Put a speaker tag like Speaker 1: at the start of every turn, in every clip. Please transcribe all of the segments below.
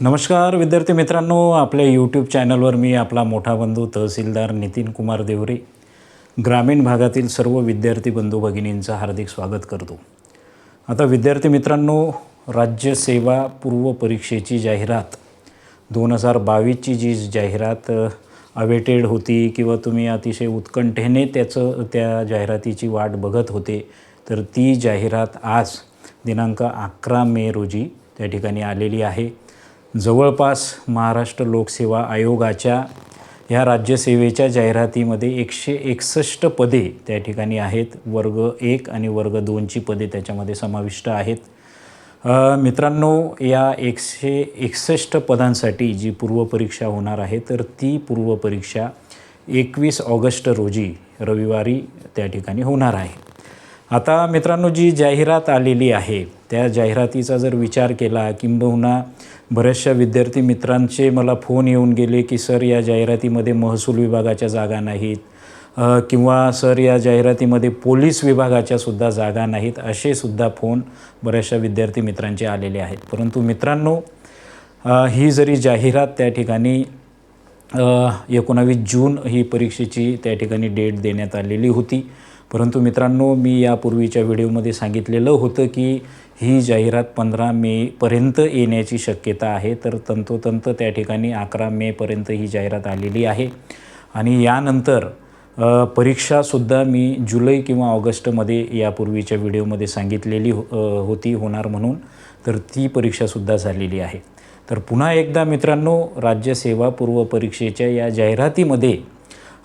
Speaker 1: नमस्कार विद्यार्थी मित्रांनो आपल्या यूट्यूब चॅनलवर मी आपला मोठा बंधू तहसीलदार नितीन कुमार देवरे. ग्रामीण भागातील सर्व विद्यार्थी बंधू भगिनींचं हार्दिक स्वागत करतो. आता विद्यार्थी मित्रांनो राज्य सेवा पूर्व परीक्षेची जाहिरात दोन हजार बावीसची जी जाहिरात अवेटेड होती किंवा तुम्ही अतिशय उत्कंठेने त्याचं त्या जाहिरातीची वाट बघत होते तर ती जाहिरात आज दिनांक अकरा मे रोजी त्या ठिकाणी आलेली आहे. जवळपास महाराष्ट्र लोकसेवा आयोगाच्या ह्या राज्यसेवेच्या जाहिरातीमध्ये एकशे एकसष्ट पदे त्या ठिकाणी आहेत. वर्ग एक आणि वर्ग दोनची पदे त्याच्यामध्ये समाविष्ट आहेत. मित्रांनो या एकशे एकसष्ट पदांसाठी जी पूर्वपरीक्षा होणार आहे तर ती पूर्वपरीक्षा एकवीस ऑगस्ट रोजी रविवारी त्या ठिकाणी होणार आहे. आता मित्रांनो जी जाहिरात आलेली आहे त्या जाहिरातीचा जर विचार केला किंबहुना बऱ्याचशा विद्यार्थी मित्रांचे मला फोन येऊन गेले की सर या जाहिरातीमध्ये महसूल विभागाच्या जागा नाहीत. किंवा सर या जाहिरातीमध्ये पोलीस विभागाच्या सुद्धा जागा नाहीत. असे सुद्धा फोन बऱ्याचशा विद्यार्थी मित्रांचे आलेले आहेत. परंतु मित्रांनो ही जरी जाहिरात त्या ठिकाणी एकोणावीस जून ही परीक्षेची त्या ठिकाणी डेट देण्यात आलेली होती. परंतु मित्रांनो मी यापूर्वीच्या व्हिडिओमध्ये सांगितलेलं होतं की ही जाहिरात पंधरा मेपर्यंत येण्याची शक्यता आहे. तर तंतोतंत त्या ठिकाणी अकरा मेपर्यंत ही जाहिरात आलेली आहे. आणि यानंतर परीक्षासुद्धा मी जुलै किंवा ऑगस्टमध्ये यापूर्वीच्या व्हिडिओमध्ये सांगितलेली हो होती होणार म्हणून. तर ती परीक्षासुद्धा झालेली आहे. तर पुन्हा एकदा मित्रांनो राज्यसेवा पूर्व परीक्षेच्या या जाहिरातीमध्ये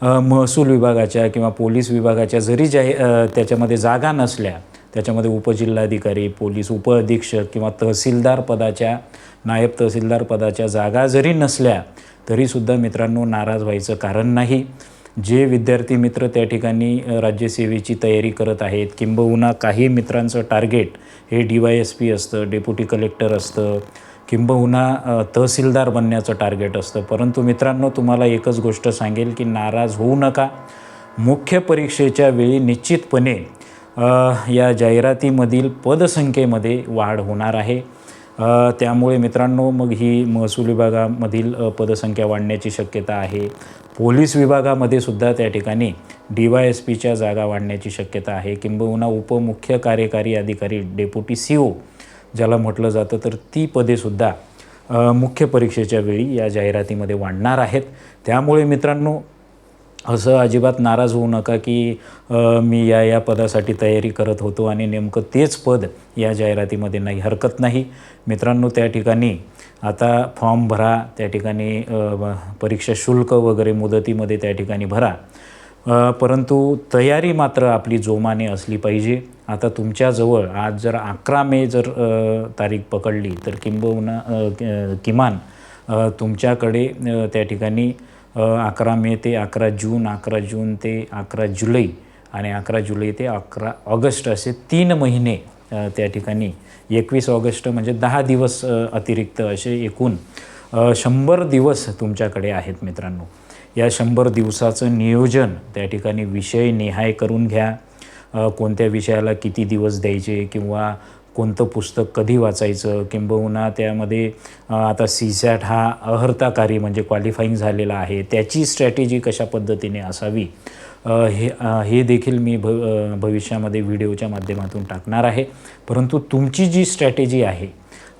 Speaker 1: महसूल विभागाच्या किंवा पोलीस विभागाच्या जरी ज्या त्याच्यामध्ये जागा नसल्या त्याच्यामध्ये उपजिल्हाधिकारी पोलीस उपअधीक्षक किंवा तहसीलदार पदाच्या नायब तहसीलदार पदाच्या जागा जरी नसल्या तरीसुद्धा मित्रांनो नाराज व्हायचं कारण नाही. जे विद्यार्थी मित्र त्या ठिकाणी राज्यसेवेची तयारी करत आहेत किंबहुना काही मित्रांचं टार्गेट हे डी वाय एस पी असतं डेप्युटी कलेक्टर असतं किंबहुना तहसीलदार बनण्याचं टार्गेट असतं. परंतु मित्रांनो तुम्हाला एकच गोष्ट सांगेल की नाराज होऊ नका. मुख्य परीक्षेच्या वेळी निश्चितपणे या जाहिरातीमधील पदसंख्येमध्ये वाढ होणार आहे. त्यामुळे मित्रांनो मग ही महसूल विभागामधील पदसंख्या वाढण्याची शक्यता आहे. पोलीस विभागामध्ये सुद्धा त्या ठिकाणी डी वाय एस पीच्या जागा वाढण्याची शक्यता आहे. किंबहुना उपमुख्य कार्यकारी अधिकारी डेप्युटी सी ओ ज्याला म्हटलं जातं तर ती पदेसुद्धा मुख्य परीक्षेच्या वेळी या जाहिरातीमध्ये वाढणार आहेत. त्यामुळे मित्रांनो असं अजिबात नाराज होऊ नका की मी या या पदासाठी तयारी करत होतो आणि नेमकं तेच पद या जाहिरातीमध्ये नाही हरकत नाही. मित्रांनो त्या ठिकाणी आता फॉर्म भरा त्या ठिकाणी परीक्षा शुल्क वगैरे मुदतीमध्ये त्या ठिकाणी भरा. परंतु तयारी मात्र आपली जोमाने असली पाहिजे. आता तुमच्याजवळ आज जर अकरा मे जर तारीख पकडली तर किंबहुना किमान तुमच्याकडे त्या ठिकाणी अकरा मे ते अकरा जून अकरा जून ते अकरा जुलै आणि अकरा जुलै ते अकरा ऑगस्ट असे तीन महिने त्या ठिकाणी एकवीस ऑगस्ट म्हणजे दहा दिवस अतिरिक्त असे एकूण शंभर दिवस तुमच्याकडे आहेत मित्रांनो. या शंभर दिवसाचं नियोजन त्या ठिकाणी विषय निहाय करून घ्या. कोणत्या विषयाला किती दिवस द्यायचे किंवा कोणतं पुस्तक कधी वाचायचं किंबहुना त्यामध्ये आता सी सॅट हा अहर्ताकारी म्हणजे क्वालिफाईंग झालेला आहे. त्याची स्ट्रॅटेजी कशा पद्धतीने असावी? हे हे देखील मी भ भविष्यामध्ये व्हिडिओच्या माध्यमातून टाकणार आहे. परंतु तुमची जी स्ट्रॅटेजी आहे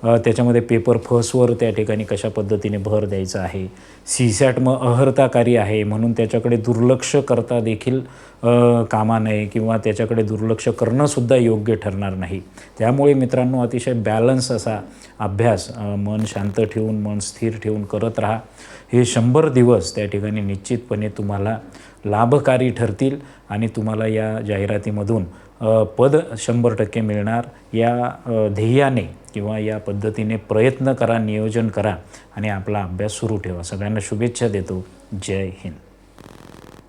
Speaker 1: त्याच्यामध्ये पेपर फर्स्टवर त्या ठिकाणी कशा पद्धतीने भर द्यायचा आहे? सी सॅट मग अहर्ताकारी आहे म्हणून त्याच्याकडे दुर्लक्ष करता देखील कामा नये किंवा त्याच्याकडे दुर्लक्ष करणंसुद्धा योग्य ठरणार नाही. त्यामुळे मित्रांनो अतिशय बॅलन्स असा अभ्यास मन शांत ठेवून मन स्थिर ठेवून करत राहा. हे शंभर दिवस त्या ठिकाणी निश्चितपणे तुम्हाला लाभकारी ठरतील आणि तुम्हाला या जाहिरातीमधून पद शंभर टक्के मिळणार. या ध्येयाने किंवा या पद्धतीने प्रयत्न करा नियोजन करा आणि आपला अभ्यास सुरू ठेवा. सगळ्यांना शुभेच्छा देतो. जय हिंद.